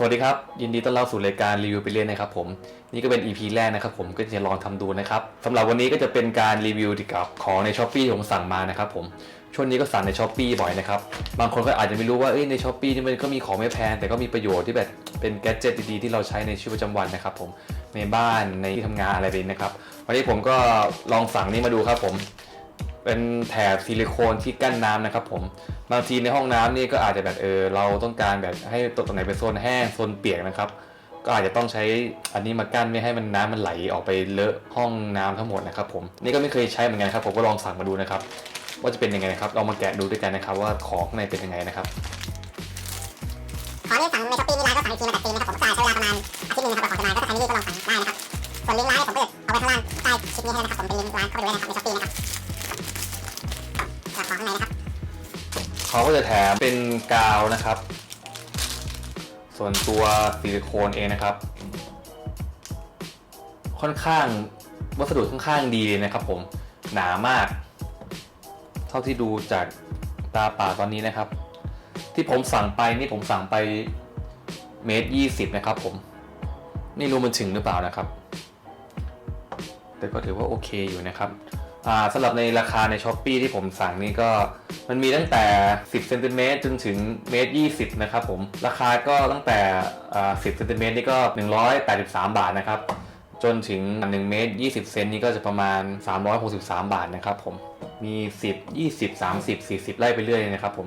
สวัสดีครับ ยินดีต้อนรับสู่รายการรีวิวไปเรื่อยนะครับผม นี่ก็เป็น EP แรกนะครับผมก็จะลองทำดูนะครับสำหรับวันนี้ก็จะเป็นการรีวิวเกี่ยวกับของในช้อปปี้ที่ผมสั่งมานะครับผมช่วงนี้ก็สั่งในช้อปปีบ่อยนะครับบางคนก็อาจจะไม่รู้ว่าในช้อปปีนี่มันก็มีของไม่แพงแต่ก็มีประโยชน์ที่แบบเป็นแกดเจิตดีๆที่เราใช้ในชีวิตประจำวันนะครับผมในบ้านในที่ทำงานอะไรแบบนี้นะครับวันนี้ผมก็ลองสั่งนี่มาดูครับผม เป็นแถบซิลิโคนที่กั้นน้ำนะครับผมบางทีในห้องน้ำนี่ก็อาจจะแบบเออเราต้องการแบบให้ตรงไหนเป็นโซนแห้งโซนเปียกนะครับ ก็อาจจะต้องใช้อันนี้มากั้นไม่ให้มันน้ำมันไหลออกไปเลอะห้องน้ำทั้งหมดนะครับผมนี่ก็ไม่เคยใช้เหมือนกันครับผมก็ลองสั่งมาดูนะครับ ว่าจะเป็นยังไงนะครับลองมาแกะดูด้วยกันนะครับ ว่าของข้างในเป็นยังไงนะครับของที่สั่งในช้อปปี้นี่ร้านก็สั่งอีกทีมาแต่จีนะครับผมก็ใช้เวลาประมาณอาทิตย์หนึงนะครับกว่าของจะมาก็ถ้าใครรีบก็ลองสั่งได้นะครับส่วนลิงก์ร้านเนี่ยผมก็เอาไว้ข้างล่างใต้คลิปนี้ให้นะครับผมเป็นลิงก์ร้านเข้าไปดูได้นะครับในช้อปปี้นะครับ ข้างในนะครับเขาก็จะแถมเป็นกาวนะครับ ส่วนตัวซิลิโคนเองนะครับ ค่อนข้างวัสดุค่อนข้างดีเลยนะครับ ผมหนามาก เท่าที่ดูจากตาป่าตอนนี้นะครับ ที่ผมสั่งไปนี่ผมสั่งไปเมตรยี่สิบนะครับ ผมไม่รู้มันถึงหรือเปล่านะครับ แต่ก็ถือว่าโอเคอยู่นะครับ สำหรับในราคาในช้อปปีที่ผมสั่งนี่ก็มันมีตั้งแต่ 10เซนติเมตรจนถึงเมตร20 นะครับผม ราคาก็ตั้งแต่ 10เซนติเมตรนี่ก็ 183 บาทนะครับ จนถึง 1 เมตร 20 เซนนี่ก็จะประมาณ 363 บาทนะครับผม มี 10 20 30 40 ไล่ไปเรื่อยนะครับผม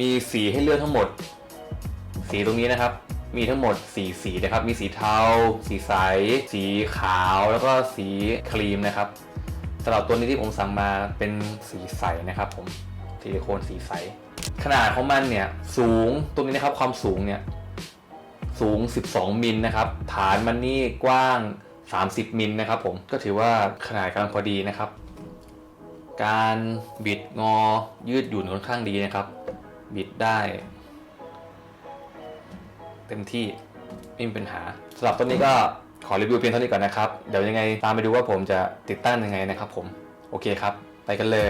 มีสีให้เลือกทั้งหมด สีตรงนี้นะครับมีทั้งหมด 4 สีนะครับ มีสีเทา สีใส สีขาว แล้วก็สีครีมนะครับำหรับตัวนี้ที่ผมสั่งมาเป็นสีใสนะครับผมซิลิโคนสีใส ขนาดของมันเนี่ยสูงตรงนี้นะครับความสูงเนี่ยสูง 12 มิลนะครับฐานมันนี่กว้าง 30 มิลนะครับผมก็ถือว่าขนาดกำลังพอดีนะครับ การบิดงอยืดหยุ่นค่อนข้างดีนะครับ บิดได้ เต็มที่ไม่มีปัญหาสำหรับต้นนี้ก็ ขอรีวิวเพียงเท่านี้ก่อนนะครับ เดี๋ยวยังไงตามไปดูว่าผมจะติดตั้งยังไงนะครับผม โอเคครับ ไปกันเลย